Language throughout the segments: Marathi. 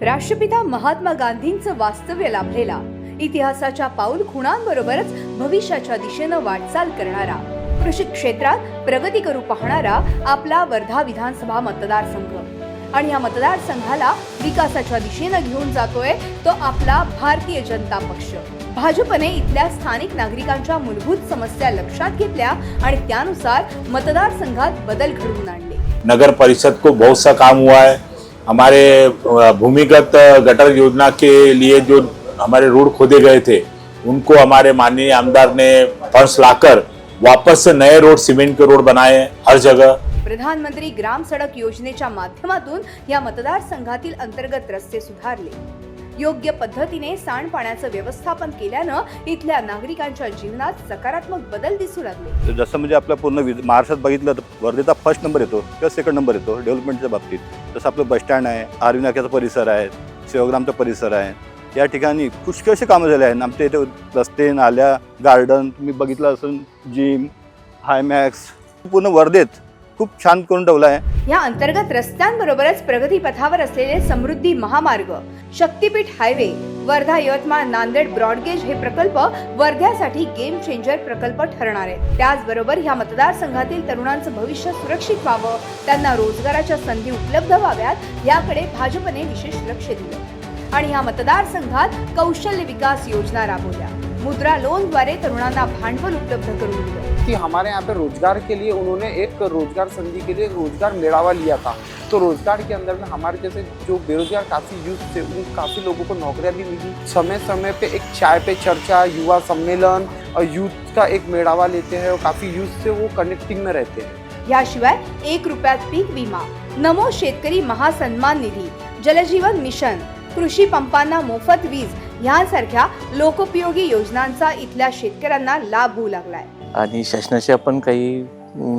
राष्ट्रपिता महात्मा गांधींचं वास्तव्य लाभलेला. इतिहासाच्या पाऊल खुणांबरोबरच भविष्याच्या दिशेनं वाटचाल करणारा. कृषी क्षेत्रात प्रगती करू पाहणारा आपला वर्धा विधानसभा मतदारसंघ. आणि या मतदारसंघाला विकासाच्या दिशेनं घेऊन जातोय तो आपला भारतीय जनता पक्ष. भाजपने इथल्या स्थानिक नागरिकांच्या मूलभूत समस्या लक्षात घेतल्या आणि त्यानुसार मतदारसंघात बदल घडवून आणले. नगर परिषद को बहुत सा काम हुआ है। हमारे भूमिगत गटर योजना के लिए जो हमारे रोड खोदे गए थे उनको हमारे माननीय आमदार ने फंड्स लाकर वापस से नए रोड सीमेंट के रोड बनाए हर जगह। प्रधानमंत्री ग्राम सडक योजनेच्या माध्यमातून या मतदारसंघातील अंतर्गत रस्ते सुधारले. योग्य पद्धतीने सांडपाण्याचं व्यवस्थापन केल्यानं इथल्या नागरिकांच्या जीवनात सकारात्मक बदल दिसू लागले. जसं म्हणजे आपलं पूर्ण वि- महाराष्ट्रात बघितलं तर वर्धेचा फर्स्ट नंबर येतो किंवा सेकंड नंबर येतो डेव्हलपमेंटच्या बाबतीत. जसं आपलं बसस्टँड आहे आर्वी नाक्याचा परिसर आहे सेवाग्रामचा परिसर आहे. या ठिकाणी पुष्कळशी कामं झाले आहेत. आमच्या इथे रस्ते नाल्या गार्डन तुम्ही बघितलं असून जिम हायमॅक्स पूर्ण वर्धेत खूप छान करून ठेवला आहे. या अंतर्गत रस्त्यांबरोबरच प्रगतीपथावर असलेले समृद्धी महामार्ग Shaktipeeth highway Wardha Yavatmal Nanded broad gauge हे प्रकल्प वर्ध्यासाठी गेम चेंजर प्रकल्प ठरणार आहेत. त्याचबरोबर ह्या मतदारसंघातील तरुणांचं भविष्य सुरक्षित व्हावं त्यांना रोजगाराच्या संधी उपलब्ध व्हाव्यात याकडे भाजपने विशेष लक्ष दिलं. आणि ह्या मतदारसंघात कौशल्य विकास योजना राबवल्या. मुद्रा लोनद्वारे तरुणांना भांडवल उपलब्ध करून दिलं. कि हमारे यहाँ पे रोजगार के लिए उन्होंने एक रोजगार संधि के लिए रोजगार मेड़ावा लिया था. तो रोजगार के अंदर में हमारे जैसे जो बेरोजगार काफ़ी यूथ थे उन काफ़ी लोगों को नौकरियां भी मिली. समय समय पे एक चाय पे चर्चा युवा सम्मेलन और यूथ का एक मेड़ावा लेते हैं और काफ़ी यूथ से वो कनेक्टिंग में रहते हैं. याशिवाय एक रुपयात पीक विमा नमो शेतकरी महासन्मान निधी जलजीवन मिशन कृषी पंपांना मोफत वीज यांसारख्या लोकोपयोगी योजनांचा इथल्या शेतकऱ्यांना लाभ होऊ लागलाय. आणि शासनाच्या पण काही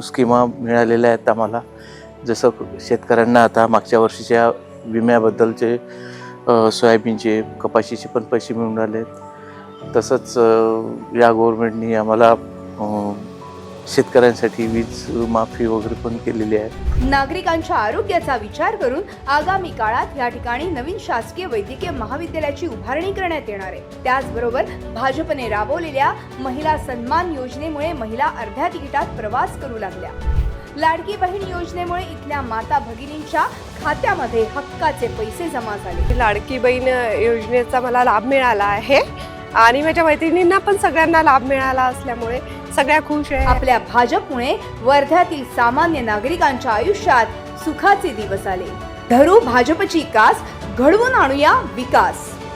स्कीमा मिळालेल्या आहेत आम्हाला. जसं शेतकऱ्यांना आता मागच्या वर्षीच्या विम्याबद्दलचे सोयाबीनचे कपाशीचे पण पैसे मिळून राहिले आहेत. तसंच या गव्हर्मेंटनी आम्हाला शेतकऱ्यांसाठी वीज माफी वगैरे पण केलेली आहे. नागरिकांच्या आरोग्याचा विचार करून आगामी काळात या ठिकाणी नवीन शासकीय वैद्यकीय महाविद्यालयाची उभारणी करण्यात येणार आहे. त्याचबरोबर भाजपने राबवलेल्या महिला सन्मान योजनेमुळे महिला अर्ध्या तिकिटात प्रवास करू लागल्या. लाडकी बहीण योजनेमुळे इथल्या माता भगिनींच्या खात्यामध्ये हक्काचे पैसे जमा झाले. लाडकी बहीण योजनेचा मला लाभ मिळाला आहे. आणि माझ्या मैत्रिणींना पण सगळ्यांना लाभ मिळाला असल्यामुळे सगळ्या खुश आहे आपल्या भाजपमुळे वर्ध्यातील सामान्य नागरिकांच्या आयुष्यात सुखाचे दिवस आले. धरू भाजपची कास घडवून आणूया विकास.